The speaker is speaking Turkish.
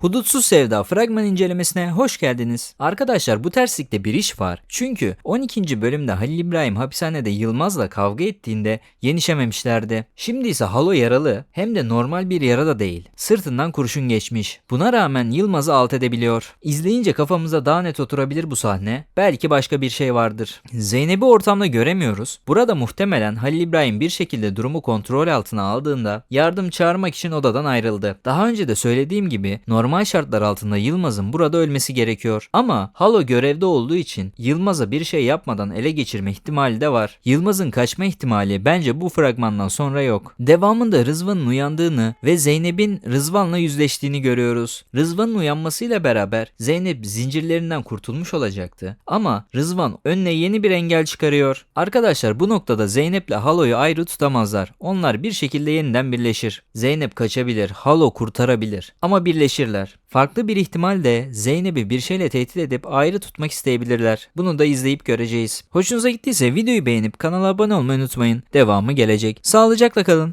Hudutsuz Sevda fragman incelemesine hoş geldiniz. Arkadaşlar bu terslikte bir iş var. Çünkü 12. bölümde Halil İbrahim hapishanede Yılmaz'la kavga ettiğinde yenişememişlerdi. Şimdi ise Halo yaralı hem de normal bir yara da değil. Sırtından kurşun geçmiş. Buna rağmen Yılmaz'ı alt edebiliyor. İzleyince kafamıza daha net oturabilir bu sahne. Belki başka bir şey vardır. Zeynep'i ortamda göremiyoruz. Burada muhtemelen Halil İbrahim bir şekilde durumu kontrol altına aldığında yardım çağırmak için odadan ayrıldı. Daha önce de söylediğim gibi normal şartlar altında Yılmaz'ın burada ölmesi gerekiyor. Ama Halo görevde olduğu için Yılmaz'a bir şey yapmadan ele geçirme ihtimali de var. Yılmaz'ın kaçma ihtimali bence bu fragmandan sonra yok. Devamında Rızvan'ın uyandığını ve Zeynep'in Rızvan'la yüzleştiğini görüyoruz. Rızvan'ın uyanmasıyla beraber Zeynep zincirlerinden kurtulmuş olacaktı. Ama Rızvan önüne yeni bir engel çıkarıyor. Arkadaşlar bu noktada Zeynep'le Halo'yu ayrı tutamazlar. Onlar bir şekilde yeniden birleşir. Zeynep kaçabilir, Halo kurtarabilir ama birleşirler. Farklı bir ihtimal de Zeynep'i bir şeyle tehdit edip ayrı tutmak isteyebilirler. Bunu da izleyip göreceğiz. Hoşunuza gittiyse videoyu beğenip kanala abone olmayı unutmayın. Devamı gelecek. Sağlıcakla kalın.